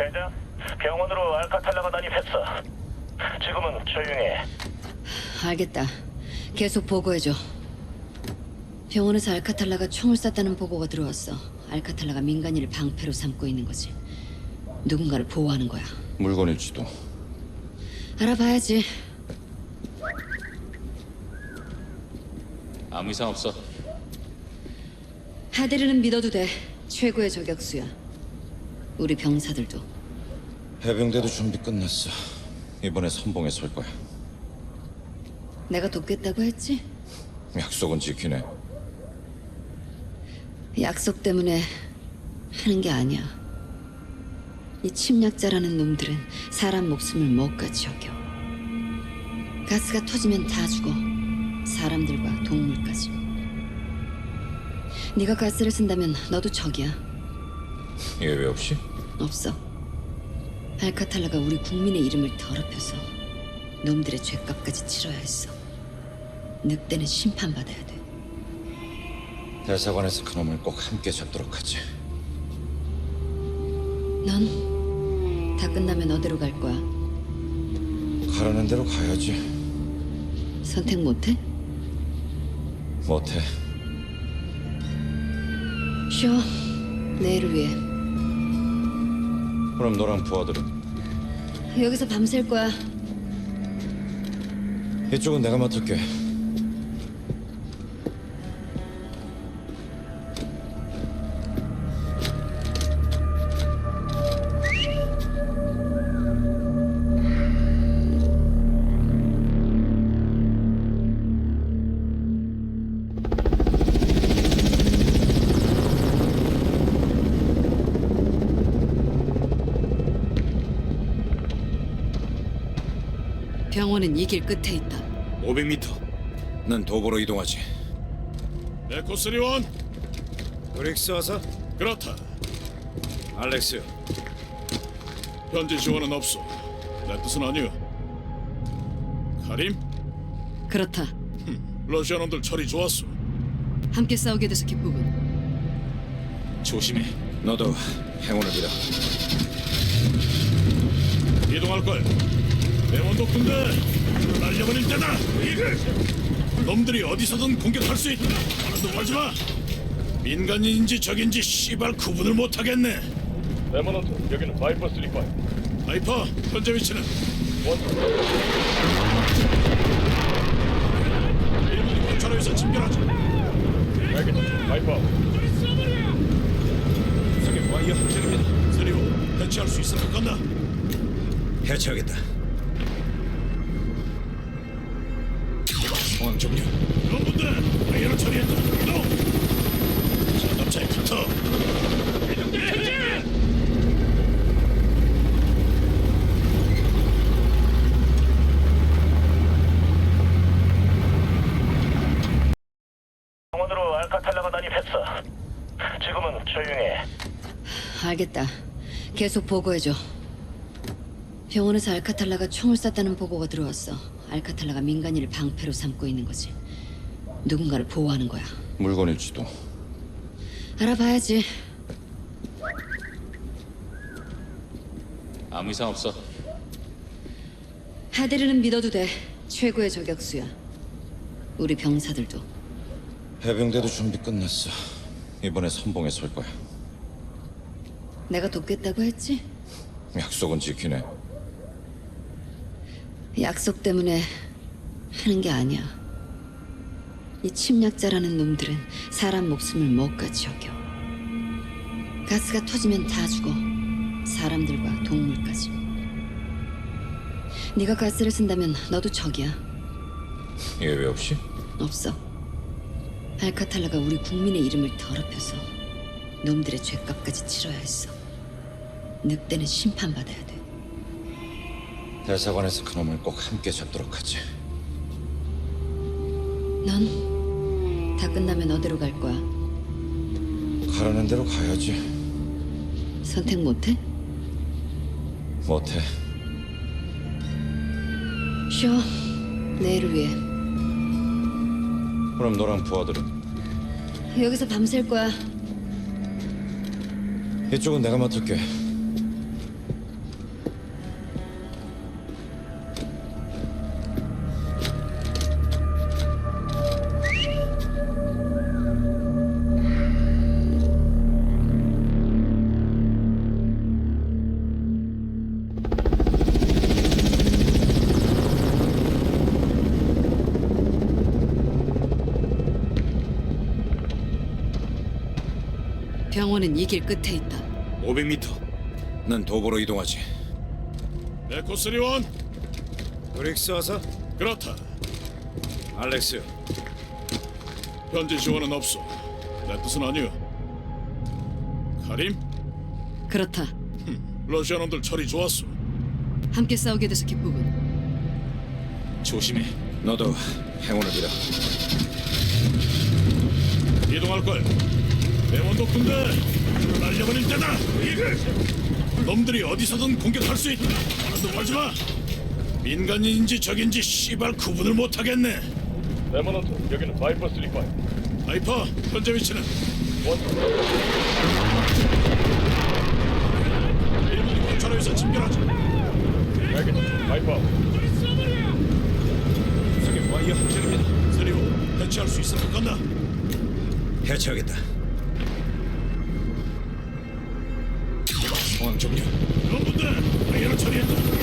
대장, 병원으로 알카탈라가 난입했어. 지금은 조용해. 알겠다. 계속 보고해줘. 병원에서 알카탈라가 총을 쐈다는 보고가 들어왔어. 알카탈라가 민간인을 방패로 삼고 있는 거지. 누군가를 보호하는 거야. 물건일지도. 알아봐야지. 아무 이상 없어. 하데르는 믿어도 돼. 최고의 저격수야. 우리 병사들도. 해병대도 준비 끝났어. 이번에 선봉에 설 거야. 내가 돕겠다고 했지? 약속은 지키네. 약속 때문에 하는 게 아니야. 이 침략자라는 놈들은 사람 목숨을 못같이 여겨. 가스가 터지면 다 죽어. 사람들과 동물까지. 네가 가스를 쓴다면 너도 적이야. 예외 없이? 없어. 알카탈라가 우리 국민의 이름을 더럽혀서 놈들의 죄값까지 치러야 했어. 늑대는 심판받아야 돼. 대사관에서 그놈을 꼭 함께 잡도록 하지. 넌 다 끝나면 어디로 갈 거야? 가라는 대로 가야지. 선택 못해? 못해. 쉬어. 내일을 위해. 그럼 너랑 부하들은? 여기서 밤샐 거야. 이쪽은 내가 맡을게. 병원은 이길 끝에 있다. 500m. 난 도보로 이동하지. 에코 쓰리원 브릭스 와서 그렇다. 알렉스 현지 지원은 없어. 내 뜻은 아니야. 카림, 그렇다. 러시아 놈들 처리 좋았어. 함께 싸우게 돼서 기쁘군. 조심해. 너도 행운을 빌어. 이동할 거야. 대원도 큰데 날려버릴 때다. 놈들이 어디서든 공격할 수 있다. 하나도 하지 마. 민간인인지 적인지 씨발 구분을 못 하겠네. 레모넌트, 여기는 바이퍼 35. 하이퍼, 현재 위치는 일본이 관찰로에서 집결하자. 알겠다. 바이퍼. 저기 와이어 함정입니다. 세리오, 대치할 수 있을 것 같나? 해체하겠다. 상황 종료. 놈분들 와이어를 처리했다. 이동. 자동차에 붙어. 병원으로 알카탈라가 난입했어. 지금은 조용해. 알겠다. 계속 보고해줘. 병원에서 알카탈라가 총을 쐈다는 보고가 들어왔어. 알카탈라가 민간인을 방패로 삼고 있는 거지. 누군가를 보호하는 거야. 물건일지도. 알아봐야지. 아무 이상 없어. 하데르는 믿어도 돼. 최고의 저격수야. 우리 병사들도. 해병대도 준비 끝났어. 이번에 선봉에 설 거야. 내가 돕겠다고 했지? 약속은 지키네. 약속 때문에 하는 게 아니야. 이 침략자라는 놈들은 사람 목숨을 못같이 여겨. 가스가 터지면 다 죽어. 사람들과 동물까지. 네가 가스를 쓴다면 너도 적이야. 예외 없이? 없어. 알카탈라가 우리 국민의 이름을 더럽혀서 놈들의 죄값까지 치러야 했어. 늑대는 심판받아야 돼. 대사관에서 그놈을 꼭 함께 잡도록 하지. 넌 다 끝나면 어디로 갈 거야? 가라는 대로 가야지. 선택 못해? 못해. 쉬어. 내일을 위해. 그럼 너랑 부하들은? 여기서 밤샐 거야. 이쪽은 내가 맡을게. 병원은 이 길 끝에 있다. 500m. 난 도보로 이동하지. 에코 쓰리원 브릭스 어서. 그렇다. 알렉스. 현재 지원은 없어. 내 뜻은 아니야. 카림, 그렇다. 러시아 놈들 처리 좋았어. 함께 싸우게 돼서 기쁘군. 조심해. 너도 행운을 빌어. 이동할 걸. 대원도 군대 날려버릴 때다. 이글. 놈들이 어디서든 공격할 수 있다. 하나도 하지 마. 민간인인지 적인지 씨발 구분을 못 하겠네. 레모넌트 여기는 바이퍼 슬리퍼. 하이퍼 현재 위치는 원. 일본이 관찰로에서 집결하자. 알겠다. 바이퍼. 저기 와이어 함정입니다. 세리오 대치할 수 있을 것 같나? 해체하겠다. 상황 종료. 분들 아이를 처리했다.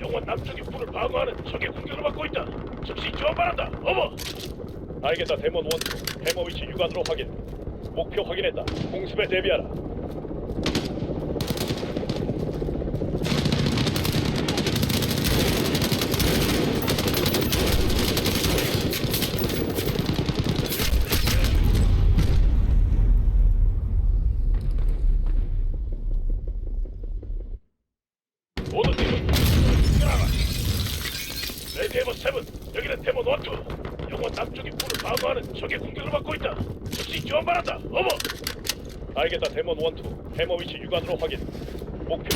영원 남쪽의 불을 방어하는 적의 공격을 받고 있다. 즉시 지원 바란다. 어머! 알겠다 데몬 원투 해머 위치 육안으로 확인. 목표 확인했다. 공습에 대비하라 모두 팀은 뛰어라 레드에버 세븐 여기는 데몬 원투 영원 남쪽의 불을 방어하는 적의 공격을 받고 있다. 즉시 지원 바란다. 어머! 알겠다 데몬 원투. 해머 위치 육안으로 확인. 목표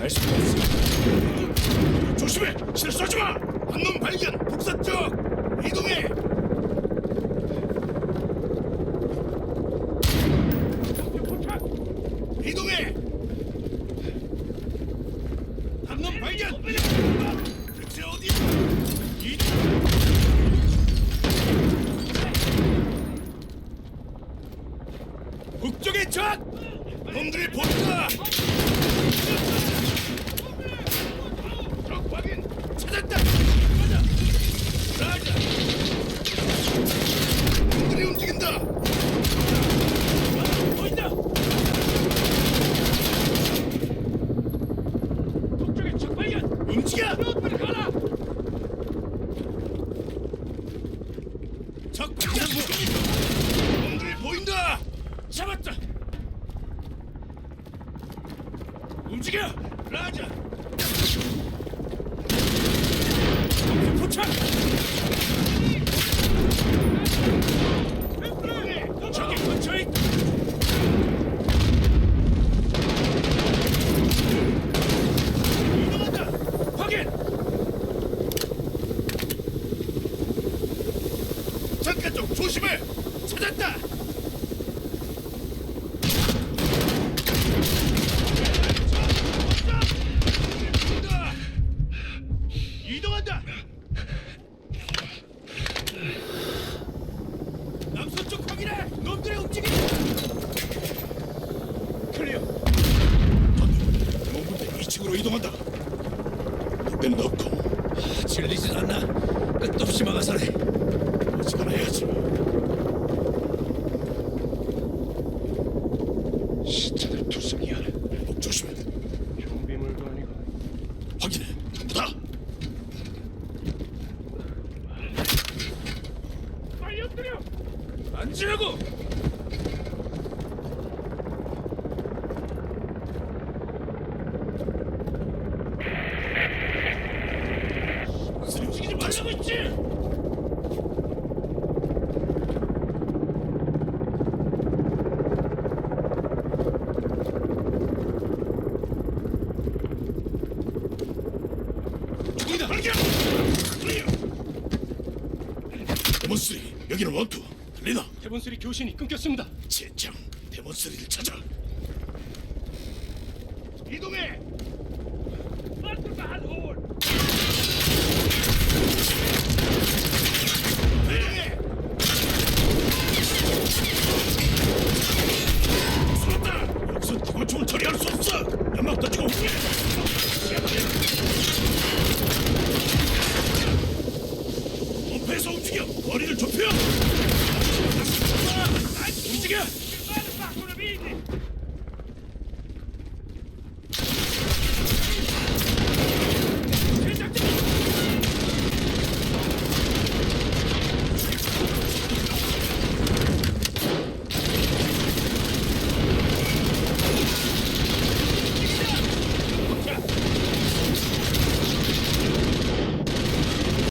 알 수가 없어. 조심해! 실수하지 마! 한놈 발견! 북서쪽! 이동해! 끝 없고 질리진 않나 끝없이 막아서래. 어지간해야지. 여기는 원투. 들리나? 대본수리 교신이 끊겼습니다. 젠장. 대본수리를 찾아. 이동해. 여기서 대본총을 처리할 수 없어! 연막 더 총을! 머리를 좁혀! 움직여!